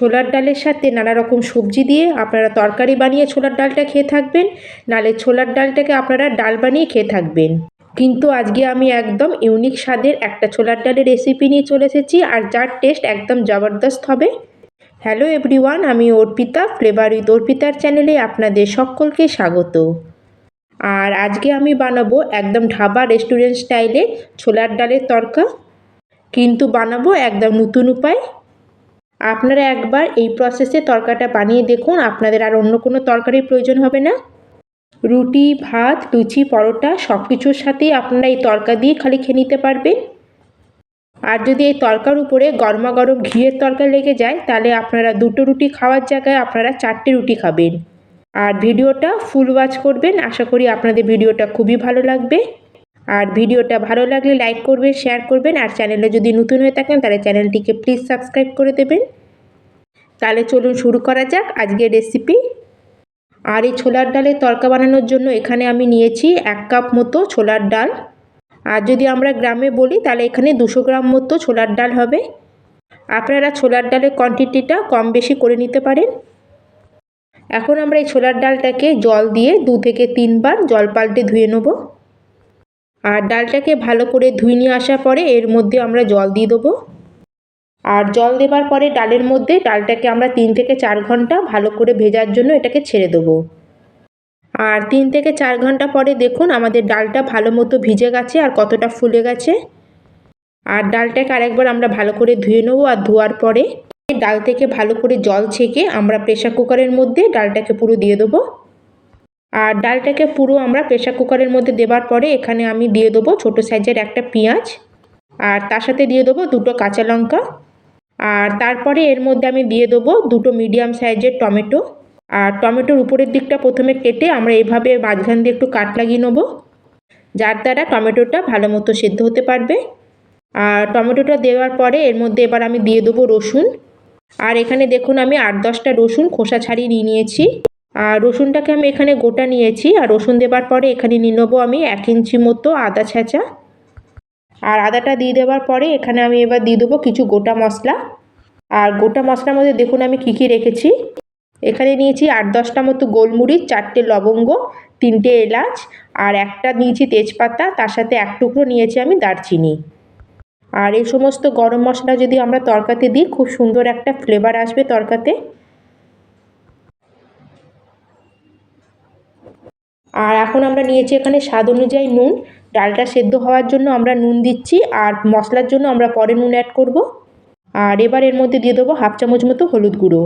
ছোলার ডালের সাথে নানা রকম সবজি দিয়ে আপনারা তরকারি বানিয়ে ছোলার ডালটা খেয়ে থাকবেন, নালে ছোলার ডালটাকে আপনারা ডাল বানিয়ে খেয়ে থাকবেন। কিন্তু আজকে আমি একদম ইউনিক স্বাদের একটা ছোলার ডালের রেসিপি নিয়ে চলে এসেছি আর যার টেস্ট একদম জবরদস্ত হবে। হ্যালো এভরিওয়ান আমি অর্পিতা ফ্লেভার উইথ অর্পিতার চ্যানেলে আপনাদের সকলকে স্বাগত। আর আজকে আমি বানাবো একদম ঢাবা রেস্টুরেন্ট স্টাইলে ছোলার ডালের তরকা। কিন্তু বানাবো একদম নতুন উপায়। আপনারা একবার এই প্রসেসে তরকাটা বানিয়ে দেখুন। আপনাদের আর অন্য কোনো তরকারির প্রয়োজন হবে না। রুটি, ভাত, লুচি, পরোটা সব কিছুর সাথেই আপনারা এই তরকা দিয়ে খালি খেয়ে নিতে পারবেন। আর যদি এই তরকার উপরে গরমা গরম ঘিয়ের তরকা লেগে যায়, তাহলে আপনারা দুটো রুটি খাওয়ার জায়গায় আপনারা চারটে রুটি খাবেন। আর ভিডিওটা ফুল ওয়াচ করবেন। আশা করি আপনাদের ভিডিওটা খুবই ভালো লাগবে। আর ভিডিওটা ভালো লাগলে লাইক করবেন শেয়ার করবেন, আর চ্যানেলে যদি নতুন হয়ে থাকেন, তাহলে চ্যানেলটিকে প্লিজ সাবস্ক্রাইব করে দেবেন। তাহলে চলুন শুরু করা যাক আজকের রেসিপি আর এই ছোলার ডালের তরকা বানানোর জন্য এখানে আমি নিয়েছি এক কাপ মতো ছোলার ডাল। আর যদি আমরা গ্রামে বলি, তাহলে এখানে দুশো গ্রাম মতো ছোলার ডাল হবে। আপনারা ছোলার ডালের কোয়ান্টিটিটা কম বেশি করে নিতে পারেন। এখন আমরা এই ছোলার ডালটাকে জল দিয়ে দু থেকে তিনবার জল পাল্টে ধুয়ে নেব। আর ডালটাকে ভালো করে ধুয়ে নিয়ে আসার পরে এর মধ্যে আমরা জল দিয়ে দেবো। আর জল দেবার পরে ডালের মধ্যে ডালটাকে আমরা তিন থেকে চার ঘণ্টা ভালো করে ভেজার জন্য এটাকে ছেড়ে দেবো। আর তিন থেকে চার ঘণ্টা পরে দেখুন আমাদের ডালটা ভালো মতো ভিজে গেছে আর কতটা ফুলে গেছে। আর ডালটাকে আরেকবার আমরা ভালো করে ধুয়ে নেব আর ধোয়ার পরে ডাল থেকে ভালো করে জল ছেঁকে আমরা প্রেশার কুকারের মধ্যে ডালটাকে পুরো দিয়ে দেবো। আর ডালটাকে পুরো আমরা প্রেশার কুকারের মধ্যে দেবার পরে এখানে আমি দিয়ে দেবো ছোটো সাইজের একটা পেঁয়াজ। আর তার সাথে দিয়ে দেবো দুটো কাঁচা লঙ্কা। আর তারপরে এর মধ্যে আমি দিয়ে দেবো দুটো মিডিয়াম সাইজের টমেটো। আর টমেটোর উপরের দিকটা প্রথমে কেটে আমরা এভাবে মাঝখান দিয়ে একটু কাট লাগিয়ে নেব। যার দ্বারা টমেটোটা ভালো মতো সেদ্ধ হতে পারবে। আর টমেটোটা দেওয়ার পরে এর মধ্যে এবার আমি দিয়ে দেবো রসুন। আর এখানে দেখুন আমি আট দশটা রসুন খোসা ছাড়িয়ে নিয়ে নিয়েছি। আর রসুনটাকে আমি এখানে গোটা নিয়েছি, আর রসুন দেবার পরে এখানে নিয়ে নেব আমি এক ইঞ্চি মতো আদা ছেঁচা। আর আদাটা দিয়ে দেওয়ার পরে এখানে আমি এবার দিয়ে দেবো কিছু গোটা মশলা। আর গোটা মশলার মধ্যে দেখুন আমি কী কী রেখেছি। এখানে নিয়েছি আট দশটা মতো গোলমরিচ, চারটে লবঙ্গ, তিনটে এলাচ, আর একটা নিয়েছি তেজপাতা, তার সাথে এক টুকরো নিয়েছি আমি দারচিনি। আর এই সমস্ত গরম মশলা যদি আমরা তরকাতে দিই, খুব সুন্দর একটা ফ্লেভার আসবে তরকাতে আর এখন আমরা নিয়েছি এখানে স্বাদ অনুযায়ী নুন। ডালটা সেদ্ধ হওয়ার জন্য আমরা নুন দিচ্ছি আর মশলার জন্য আমরা পরে নুন অ্যাড করব। আর এবার এর মধ্যে দিয়ে দেবো হাফ চামচ মতো হলুদ গুঁড়ো।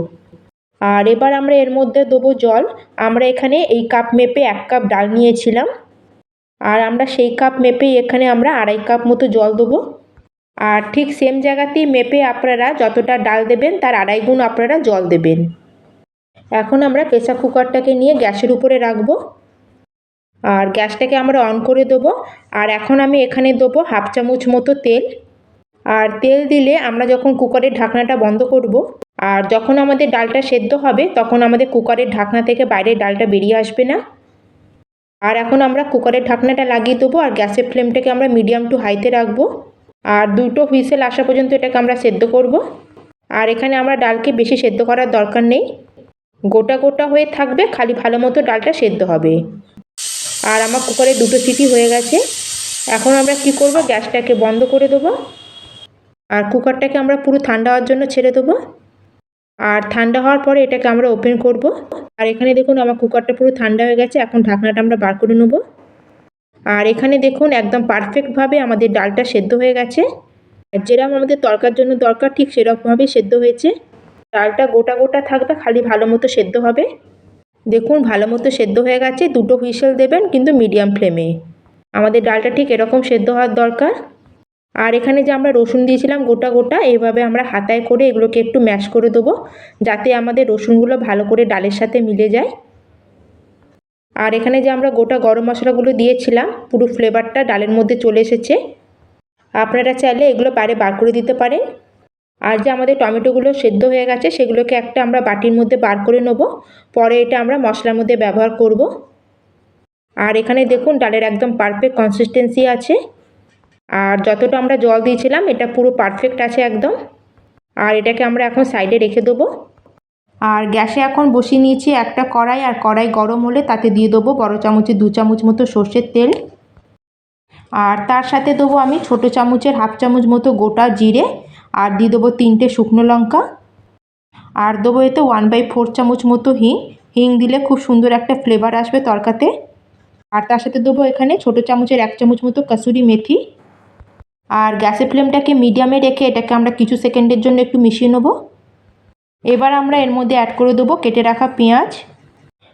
আর এবার আমরা এর মধ্যে দেবো জল। আমরা এখানে এই কাপ মেপে এক কাপ ডাল নিয়েছিলাম। আর আমরা সেই কাপ মেপেই এখানে আমরা আড়াই কাপ মতো জল দেবো। আর ঠিক সেম জায়গাতেই মেপে আপনারা যতটা ডাল দেবেন তার আড়াই গুণ আপনারা জল দেবেন। এখন আমরা প্রেসার কুকারটাকে নিয়ে গ্যাসের উপরে রাখব। আর গ্যাসটাকে আমরা অন করে দেবো। আর এখন আমি এখানে দেবো হাফ চামচ মতো তেল। আর তেল দিলে আমরা যখন কুকারের ঢাকনাটা বন্ধ করব, আর যখন আমাদের ডালটা সেদ্ধ হবে, তখন আমাদের কুকারের ঢাকনা থেকে বাইরে ডালটা বেরিয়ে আসবে না। আর এখন আমরা কুকারের ঢাকনাটা লাগিয়ে দেবো, আর গ্যাসের ফ্লেমটাকে আমরা মিডিয়াম টু হাইতে রাখব। আর দুটো হুইসেল আসা পর্যন্ত এটাকে আমরা সেদ্ধ করব। আর এখানে আমরা ডালকে বেশি সেদ্ধ করার দরকার নেই। গোটা গোটা হয়ে থাকবে, খালি ভালো মতো ডালটা সেদ্ধ হবে। আর আমার কুকারে দুটো সিটি হয়ে গেছে। এখন আমরা কি করব? গ্যাসটাকে বন্ধ করে দেবো। আর কুকারটাকে আমরা পুরো ঠান্ডা হওয়ার জন্য ছেড়ে দেবো। আর ঠান্ডা হওয়ার পরে এটাকে আমরা ওপেন করব। আর এখানে দেখুন আমার কুকারটা পুরো ঠান্ডা হয়ে গেছে। এখন ঢাকনাটা আমরা বার করে নেব। আর এখানে দেখুন একদম পারফেক্টভাবে আমাদের ডালটা সেদ্ধ হয়ে গেছে। আর যেরকম আমাদের তরকার জন্য দরকার, ঠিক সেরকমভাবেই সেদ্ধ হয়েছে। ডালটা গোটা গোটা থাকবে, খালি ভালো মতো সেদ্ধ হবে। দেখুন, ভালো মতো সেদ্ধ হয়ে গেছে, দুটো হুইসেল দেবেন কিন্তু মিডিয়াম ফ্লেমে। আমাদের ডালটা ঠিক এরকম সেদ্ধ হওয়ার দরকার। আর এখানে যে আমরা রসুন দিয়েছিলাম গোটা গোটা এইভাবে আমরা হাতায় করে এগুলোকে একটু ম্যাশ করে দেবো, যাতে আমাদের রসুনগুলো ভালো করে ডালের সাথে মিলে যায়। আর এখানে যে আমরা গোটা গরম মশলাগুলো দিয়েছিলাম, পুরো ফ্লেভারটা ডালের মধ্যে চলে এসেছে। আপনারা চাইলে এগুলো বাইরে বার করে দিতে পারেন। আর যে আমাদের টমেটোগুলো সেদ্ধ হয়ে গেছে, সেগুলোকে একটা আমরা বাটির মধ্যে বার করে নেব। পরে এটা আমরা মশলার মধ্যে ব্যবহার করব। আর এখানে দেখুন, ডালের একদম পারফেক্ট কনসিস্টেন্সি আছে। আর যতটা আমরা জল দিয়েছিলাম, এটা পুরো পারফেক্ট আছে একদম। আর এটাকে আমরা এখন সাইডে রেখে দেবো। আর গ্যাসে এখন বসিয়ে নিয়েছি একটা কড়াই, আর কড়াই গরম হলে তাতে দিয়ে দেবো বড় চামচে দু চামচ মতো সর্ষের তেল। আর তার সাথে দেবো আমি ছোট চামচের হাফ চামচ মতো গোটা জিরে। আর দিয়ে দেবো তিনটে শুকনো লঙ্কা। আর দেবো এতে ওয়ান বাই ফোর চামচ মতো হিং। হিং দিলে খুব সুন্দর একটা ফ্লেভার আসবে তরকাতে। আর তার সাথে দেবো এখানে ছোটো চামচের এক চামচ মতো কাসুরি মেথি। আর গ্যাসের ফ্লেমটাকে মিডিয়ামে রেখে এটাকে আমরা কিছু সেকেন্ডের জন্য একটু মিশিয়ে নেব। এবার আমরা এর মধ্যে অ্যাড করে দেবো কেটে রাখা পেঁয়াজ।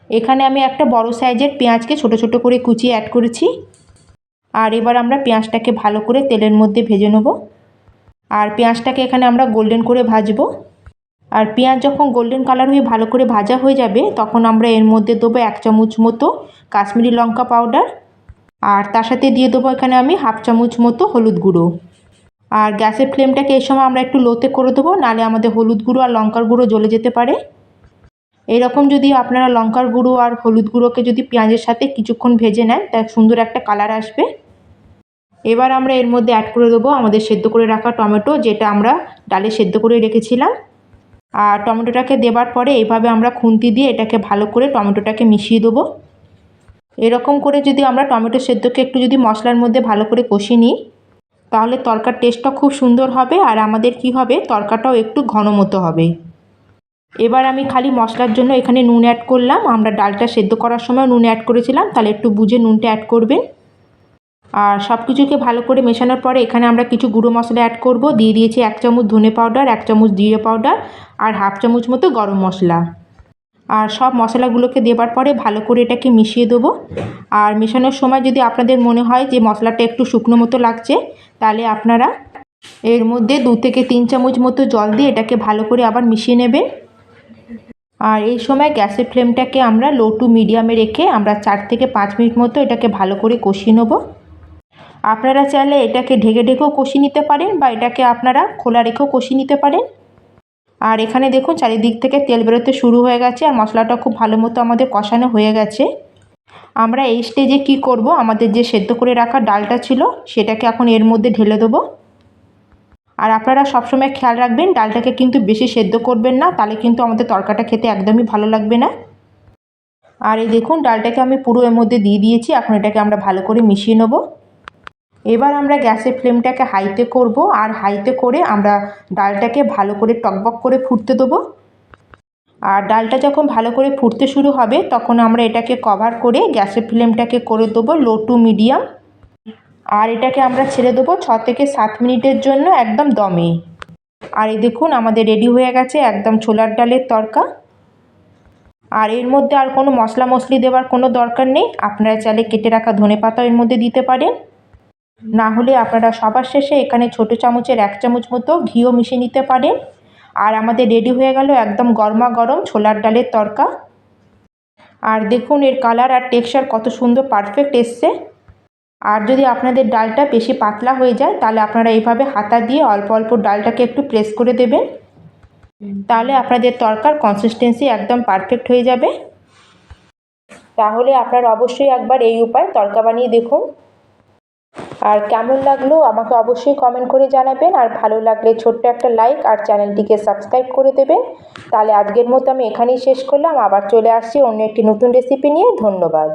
এখানে আমি একটা বড় সাইজের পেঁয়াজকে ছোট ছোট করে কুচিয়ে অ্যাড করেছি। আর এবার আমরা পেঁয়াজটাকে ভালো করে তেলের মধ্যে ভেজে নেব। আর পেঁয়াজটাকে এখানে আমরা গোল্ডেন করে ভাজবো। আর পেঁয়াজ যখন গোল্ডেন কালার হয়ে ভালো করে ভাজা হয়ে যাবে, তখন আমরা এর মধ্যে দেবো এক চামচ মতো কাশ্মীরি লঙ্কা পাউডার আর তার সাথে দিয়ে দেবো এখানে আমি হাফ চামচ মতো হলুদ গুঁড়ো। আর গ্যাসের ফ্লেমটাকে এই সময় আমরা একটু লোতে করে দেবো, নাহলে আমাদের হলুদ গুঁড়ো আর লঙ্কার গুঁড়ো জ্বলে যেতে পারে। এরকম যদি আপনারা লঙ্কার গুঁড়ো আর হলুদ গুঁড়োকে যদি পেঁয়াজের সাথে কিছুক্ষণ ভেজে নেন, তা সুন্দর একটা কালার আসবে। এবার আমরা এর মধ্যে অ্যাড করে দেবো আমাদের সেদ্ধ করে রাখা টমেটো, যেটা আমরা ডালে সেদ্ধ করে রেখেছিলাম। আর টমেটোটাকে দেবার পরে এইভাবে আমরা খুন্তি দিয়ে এটাকে ভালো করে টমেটোটাকে মিশিয়ে দেবো। এরকম করে যদি আমরা টমেটো সেদ্ধকে একটু যদি মশলার মধ্যে ভালো করে কষিয়ে নিই, তাহলে তরকার টেস্টটা খুব সুন্দর হবে আর আমাদের কি হবে? তরকাটাও একটু ঘন মতো হবে। এবার আমি খালি মশলার জন্য এখানে নুন অ্যাড করলাম। আমরা ডালটা সেদ্ধ করার সময় নুন অ্যাড করেছিলাম। তাহলে একটু বুঝে নুনটা অ্যাড করবেন। আর সব কিছুকে ভালো করে মেশানোর পরে এখানে আমরা কিছু গুঁড়ো মশলা অ্যাড করব। দিয়ে দিয়েছি এক চামচ ধনে পাউডার এক চামচ জিরে পাউডার আর হাফ চামচ মতো গরম মশলা। আর সব মশলাগুলোকে দেবার পরে ভালো করে এটাকে মিশিয়ে দেবো। আর মেশানোর সময় যদি আপনাদের মনে হয় যে মশলাটা একটু শুকনো মতো লাগছে, তাহলে আপনারা এর মধ্যে দু থেকে তিন চামচ মতো জল দিয়ে এটাকে ভালো করে আবার মিশিয়ে নেবেন। আর এই সময় গ্যাসের ফ্লেমটাকে আমরা লো টু মিডিয়ামে রেখে আমরা চার থেকে পাঁচ মিনিট মতো এটাকে ভালো করে কষিয়ে নেব। আপনারা চাইলে এটাকে ঢেকে ঢেকেও কষিয়ে নিতে পারেন বা এটাকে আপনারা খোলা রেখেও কষিয়ে নিতে পারেন। আর এখানে দেখুন, চারিদিক থেকে তেল বেরোতে শুরু হয়ে গেছে আর মশলাটা খুব ভালো মতো আমাদের কষানো হয়ে গেছে। আমরা এই স্টেজে কি করব? আমাদের যে সেদ্ধ করে রাখা ডালটা ছিল, সেটাকে এখন এর মধ্যে ঢেলে দেবো। আর আপনারা সবসময় খেয়াল রাখবেন, ডালটাকে কিন্তু বেশি সেদ্ধ করবেন না, তাহলে কিন্তু আমাদের তরকাটা খেতে একদমই ভালো লাগবে না। আর এই দেখুন, ডালটাকে আমি পুরো এর মধ্যে দিয়ে দিয়েছি, এখন এটাকে আমরা ভালো করে মিশিয়ে নেব। এবার আমরা গ্যাসের ফ্লেমটাকে হাইতে করব আর হাইতে করে আমরা ডালটাকে ভালো করে টকবক করে ফুটতে দেবো। আর ডালটা যখন ভালো করে ফুটতে শুরু হবে, তখন আমরা এটাকে কভার করে গ্যাসের ফ্লেমটাকে করে দেবো লো টু মিডিয়াম আর এটাকে আমরা ছেড়ে দেবো ছ থেকে সাত মিনিটের জন্য একদম দমে। আর এই দেখুন, আমাদের রেডি হয়ে গেছে একদম ছোলার ডালের তরকা। আর এর মধ্যে আর কোনো মশলা মশলি দেওয়ার কোনো দরকার নেই। আপনারা চাইলে কেটে রাখা ধনে পাতা এর মধ্যে দিতে পারেন। না হলে আপনারা সবার শেষে এখানে ছোটো চামচের এক চামচ মতো ঘিও মিশিয়ে নিতে পারেন। আর আমাদের রেডি হয়ে গেল একদম গরমা গরম ছোলার ডালের তরকা। আর দেখুন এর কালার আর টেক্সচার কত সুন্দর পারফেক্ট এসছে। আর যদি আপনাদের ডালটা বেশি পাতলা হয়ে যায়, তাহলে আপনারা এইভাবে হাতা দিয়ে অল্প অল্প ডালটাকে একটু প্রেস করে দেবেন। তাহলে আপনাদের তরকার কনসিস্টেন্সি একদম পারফেক্ট হয়ে যাবে। তাহলে আপনারা অবশ্যই একবার এই উপায় তরকা বানিয়ে দেখুন। আর কেমন লাগল আমাকে অবশ্যই কমেন্ট করে জানাবেন। আর ভালো লাগলে ছোট্ট একটা লাইক আর চ্যানেলটিকে সাবস্ক্রাইব করে দেবেন। তাহলে আজকের মতো আমি এখানেই শেষ করলাম। আবার চলে আসছি অন্য একটি নতুন রেসিপি নিয়ে। ধন্যবাদ।